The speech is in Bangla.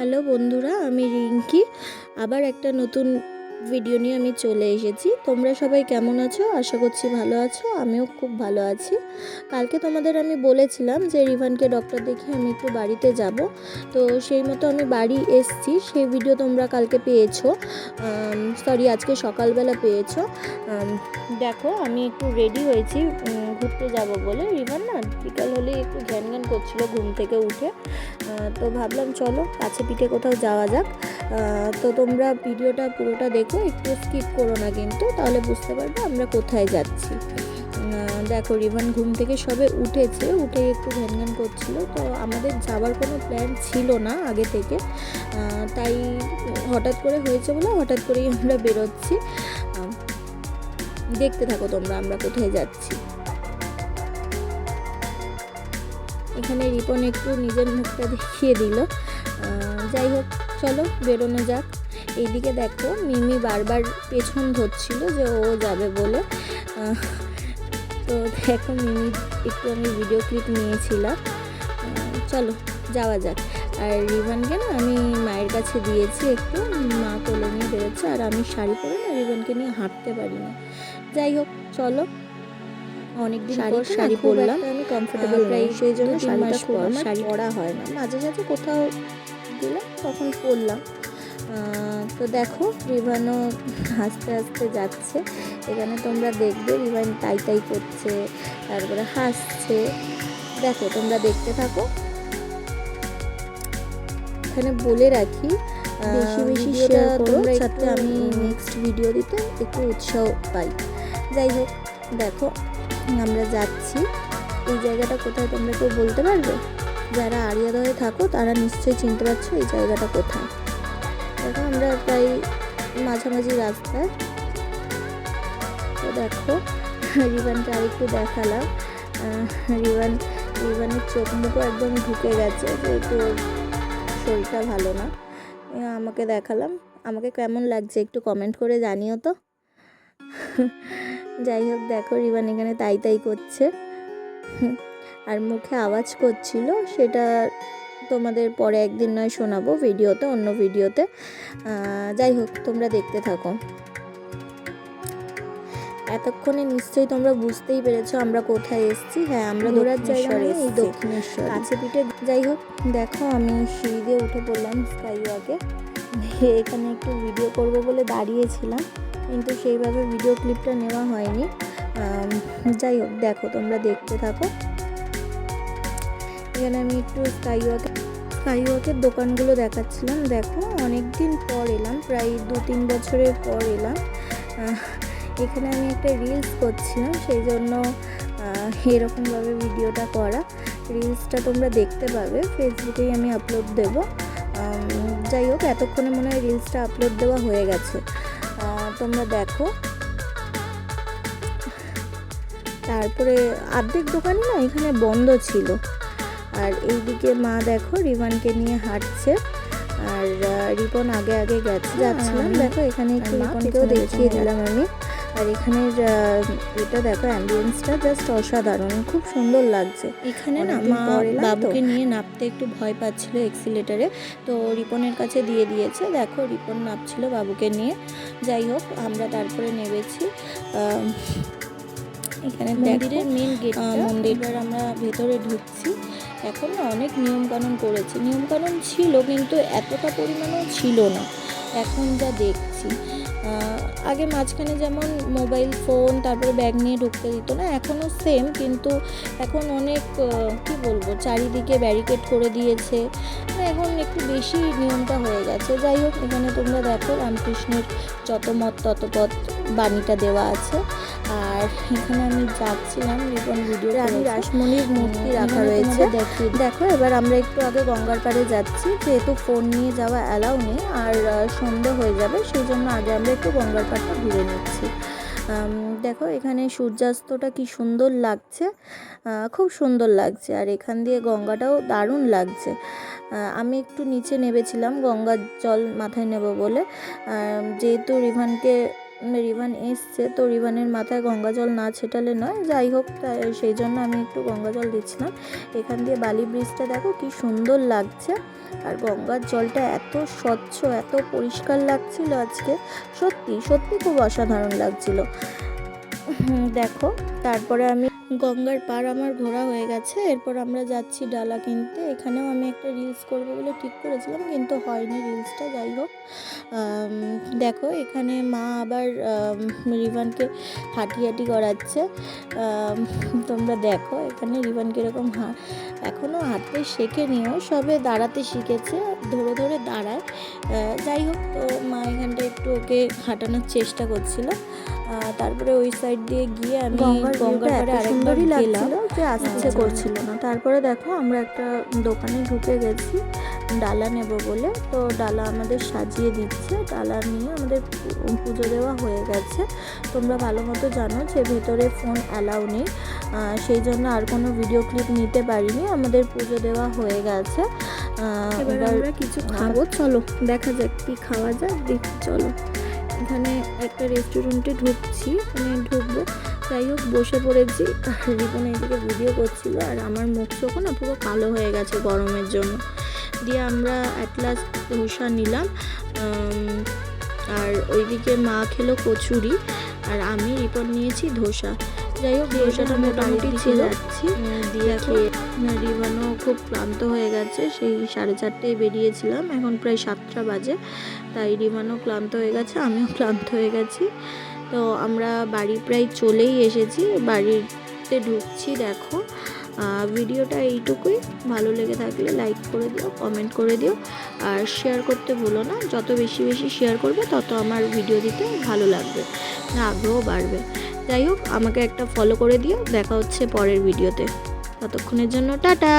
হ্যালো বন্ধুরা আমি রিঙ্কি। আবার একটা নতুন ভিডিও নিয়ে আমি চলে এসেছি। তোমরা সবাই কেমন আছো? আশা করছি ভালো আছো। আমিও খুব ভালো আছি। কালকে তোমাদের আমি বলেছিলাম যে রিভানকে ডক্টর দেখিয়ে আমি একটু বাড়িতে যাব। তো সেই মতো আমি বাড়ি এসছি। সেই ভিডিও তোমরা কালকে পেয়েছ। সরি আজকে সকালবেলা পেয়েছ। দেখো, আমি একটু রেডি হয়েছি। ঘুরতে যাব বলে। রিভান না বিকাল হলেই একটু ঘ্যান ঘ্যান করছিল ঘুম থেকে উঠে। তো ভাবলাম, চলো, কাছে পিঠে কোথাও যাওয়া যাক। তো তোমরা ভিডিওটা পুরোটা দেখো। একটু স্কিপ করো না কিন্তু, তাহলে বুঝতে পারবে আমরা কোথায় যাচ্ছি। দেখো, রিভান ঘুম থেকে সবে উঠেছে, উঠে একটু ঘ্যান ঘ্যান করছিল, তো আমাদের যাওয়ার কোনো প্ল্যান ছিল না আগে থেকে। তাই হঠাৎ করে হয়েছে বলে হঠাৎ করেই আমরা বেরোচ্ছি। দেখতে থাকো তোমরা আমরা কোথায় যাচ্ছি। এখানে রিপন একটু নিজের মুখটা দেখিয়ে দিল। যাই হোক, চলো বেরোনো যাক। এইদিকে দেখো মিমি বারবার পেছন ধরছিল যে ও যাবে বলে। তো দেখো মিমি একটু আমি ভিডিও ক্লিপ নিয়েছিলাম। চলো যাওয়া যাক। আর রিভানকে না আমি মায়ের কাছে দিয়েছি একটু মা কোলে নিয়ে বেরোচ্ছে আর আমি শাড়ি পরে না রিভানকে নিয়ে হাঁটতে পারি না। যাই হোক চলো। অনেকদিন পর শাড়ি পরলাম। আমি কমফোর্টেবল প্রায় সেই জন্য শাড়িটা শাড়ি পরা হয় না মাঝে সাঝে কোথাও গেলাম তখন পরলাম। তো দেখো রিভানও হাসতে হাসতে যাচ্ছে। এখানে তোমরা দেখবে রিভান তাই তাই করছে তারপরে হাসছে। দেখো তোমরা দেখতে থাকো। এখানে বলে রাখি বেশি বেশি করো, যাতে আমি নেক্সট ভিডিও দিতে একটু উৎসাহ পাই। যাই হোক দেখো আমরা যাচ্ছি। এই জায়গাটা কোথায় তোমরা কেউ বলতে পারবে? যারা আড়িয়াদহে থাকো তারা নিশ্চয়ই চিনতে পারছ এই জায়গাটা কোথায়। দেখো, আমরা প্রায় মাঝামাঝি রাস্তায়। তো দেখো, রিবানকে আরেকটু দেখালাম। রিবান, রিবানের চোখ মুখও একদম ঢুকে গেছে, যেহেতু শরীরটা ভালো না। আমাকে দেখালাম। আমাকে কেমন লাগছে একটু কমেন্ট করে জানিও তো। যাই হোক, দেখো, রিবান এখানে তাই তাই করছে। আর মুখে আওয়াজ করছিল, সেটা তোমাদের পরে একদিন নয় শোনাবো ভিডিওতে অন্য ভিডিওতে। যাই হোক তোমরা দেখতে থাকো। এতক্ষণে নিশ্চয়ই তোমরা বুঝতেই পেরেছ আমরা কোথায় এসেছি। হ্যাঁ আমরা ঘোরার জায়গা মানে এই দক্ষিণেশ্বর। কাছে পিঠে যাই হোক দেখো আমি সিঁড়ি দিয়ে উঠে পড়লাম স্কাই ওয়াকে এখানে একটু ভিডিও করব বলে দাঁড়িয়েছিলাম কিন্তু সেইভাবে ভিডিও ক্লিপটা নেওয়া হয়নি। যাই হোক দেখো তোমরা দেখতে থাকো। এখানে আমি একটু স্কাই ওয়াকে স্কাই ওয়াকের দোকানগুলো দেখাচ্ছিলাম। দেখো অনেক দিন পর এলাম, প্রায় দু তিন বছরের পর এলাম। এখানে আমি একটা রিলস করছিলাম, সেই জন্য এরকমভাবে ভিডিওটা করা। রিলসটা তোমরা দেখতে পাবে, ফেসবুকেই আমি আপলোড দেব। যাই হোক, এতক্ষণে মনে হয় রিলসটা আপলোড দেওয়া হয়ে গেছে। তোমরা দেখো। তারপরে অর্ধেক দোকানই না, এখানে বন্ধ ছিল। আর এইদিকে মা দেখো রিবানকে নিয়ে হাঁটছে। আর রিপন আগে আগে গেছে যাচ্ছিলাম। দেখো এখানে একটু রিপনকেও দেখিয়ে দিলাম আমি। আর এখানের এটা দেখো অ্যাম্বিয়েন্সটা জাস্ট অসাধারণ। খুব সুন্দর লাগছে। এখানে না মা। বাবুকে নিয়ে নাপতে একটু ভয় পাচ্ছিল এক্সিলেটারে তো রিপনের কাছে দিয়ে দিয়েছে। দেখো রিপন নাপছিল বাবুকে নিয়ে। যাই হোক আমরা তারপরে নেমেছি। আম, এখানে মন্দিরের মেন গেট মন্দিরের আমরা ভেতরে ঢুকছি। এখন না অনেক নিয়মকানুন করেছে। নিয়মকানুন ছিল কিন্তু এতটা পরিমাণও ছিল না। এখন যা দেখছি আহ, আগে মাঝখানে যেমন মোবাইল ফোন তারপরে ব্যাগ নিয়ে ঢুকতে দিত না এখনও সেম কিন্তু এখন অনেক কি বলব চারিদিকে ব্যারিকেড করে দিয়েছে। মানে এখন একটু বেশি নিয়মটা হয়ে গেছে। যাই হোক এখানে তোমরা দেখো রামকৃষ্ণের যত মত তত পথ বাণীটা দেওয়া আছে। আর এখানে আমি যাচ্ছিলাম রিপন ভিডিও রানী রাসমণির মূর্তি রাখা রয়েছে। দেখি দেখো এবার আমরা একটু আগে গঙ্গার পাড়ে যাচ্ছি। যেহেতু ফোন নিয়ে যাওয়া অ্যালাউ নেই আর আহ, সন্ধে হয়ে যাবে সেই জন্য আগে আমরা একটু গঙ্গার পাড়টা ঘুরে নিচ্ছি। দেখো এখানে সূর্যাস্তটা কি সুন্দর লাগছে। খুব সুন্দর লাগছে আর এখান দিয়ে গঙ্গাটাও দারুণ লাগছে। আমি একটু নিচে নেবেছিলাম, গঙ্গার জল মাথায় নেব বলে। যেহেতু রিভানকে রিভান এসছে, তো রিবানের মাথায় গঙ্গা জল না ছেটালে নয়। যাই হোক সেই জন্য আমি একটু গঙ্গা জল দিচ্ছিলাম। এখান দিয়ে বালি ব্রিজটা দেখো কি সুন্দর লাগছে। আর গঙ্গার জলটা এত স্বচ্ছ, এত পরিষ্কার লাগছিল আজকে। সত্যি সত্যি খুব অসাধারণ লাগছিল। দেখো, তারপরে আমি গঙ্গার পার আমার ঘোরা হয়ে গেছে। এরপর আমরা যাচ্ছি ডালা কিনতে। এখানেও আমি একটা রিলস করব বলে ঠিক করেছিলাম কিন্তু হয়নি রিলসটা যাই হোক। দেখো এখানে মা আবার আম, রিভানকে হাঁটি হাঁটি করাচ্ছে তোমরা দেখো এখানে রিভান কীরকম হা এখনও হাঁটতে শেখেনিও সবে দাঁড়াতে শিখেছে ধরে ধরে দাঁড়ায়। যাই হোক তো মা এখানটা একটু ওকে হাঁটানোর চেষ্টা করছিল। তারপরে ওই সাইড দিয়ে গিয়ে আমি গঙ্গার পাড়ে আরেকবার সুন্দরই গেলাম। যে আসতে আচ্ছা। করছিল না। তারপরে দেখো আমরা একটা দোকানে ঢুকে গেছি ডালা নেব বলে। তো ডালা আমাদের সাজিয়ে দিচ্ছে ডালা নিয়ে আমাদের পুজো দেওয়া হয়ে গেছে। তোমরা ভালো মতো জানো যে ভেতরে ফোন অ্যালাউ নেই। আহ, সেই জন্য আর কোনো ভিডিও ক্লিপ নিতে পারিনি। আমাদের পুজো দেওয়া হয়ে গেছে। এবার আমরা কিছু খাব চলো। দেখা যাক কি খাওয়া যাক দেখি চলো। এখানে একটা রেস্টুরেন্টে ঢুকছি মানে ঢুকবো। যাই হোক, বসে পড়েছি। আর রিপন এইদিকে ভিডিও করছিল। আর আমার মুখ চোখ না পুরো কালো হয়ে গেছে গরমের জন্য। দিয়ে আমরা অ্যাট লাস্ট ধোসা নিলাম। আর ওইদিকে মা খেলো কচুরি। আর আমি রিপন নিয়েছি ধোসা। যাই হোক ধোসাটা মোটামুটি ছিল। যাচ্ছি। দিয়ে। খেয়ে রিবানও খুব ক্লান্ত হয়ে গেছে সেই সাড়ে চারটেয় বেরিয়েছিলাম এখন প্রায় সাতটা বাজে তাই রিবানও ক্লান্ত হয়ে গেছে আমিও ক্লান্ত হয়ে গেছি। তো আমরা বাড়ি প্রায় চলেই এসেছি বাড়িতে ঢুকছি দেখো। ভিডিওটা এইটুকুই ভালো লেগে থাকলে লাইক করে দিও কমেন্ট করে দিও আর শেয়ার করতে ভুলো না যত বেশি বেশি শেয়ার করবে তত আমার ভিডিও দিতে ভালো লাগবে না আগ্রহ বাড়বে। যাই হোক আমাকে একটা ফলো করে দিও। দেখা হচ্ছে পরের ভিডিওতে ততক্ষণের জন্য টাটা!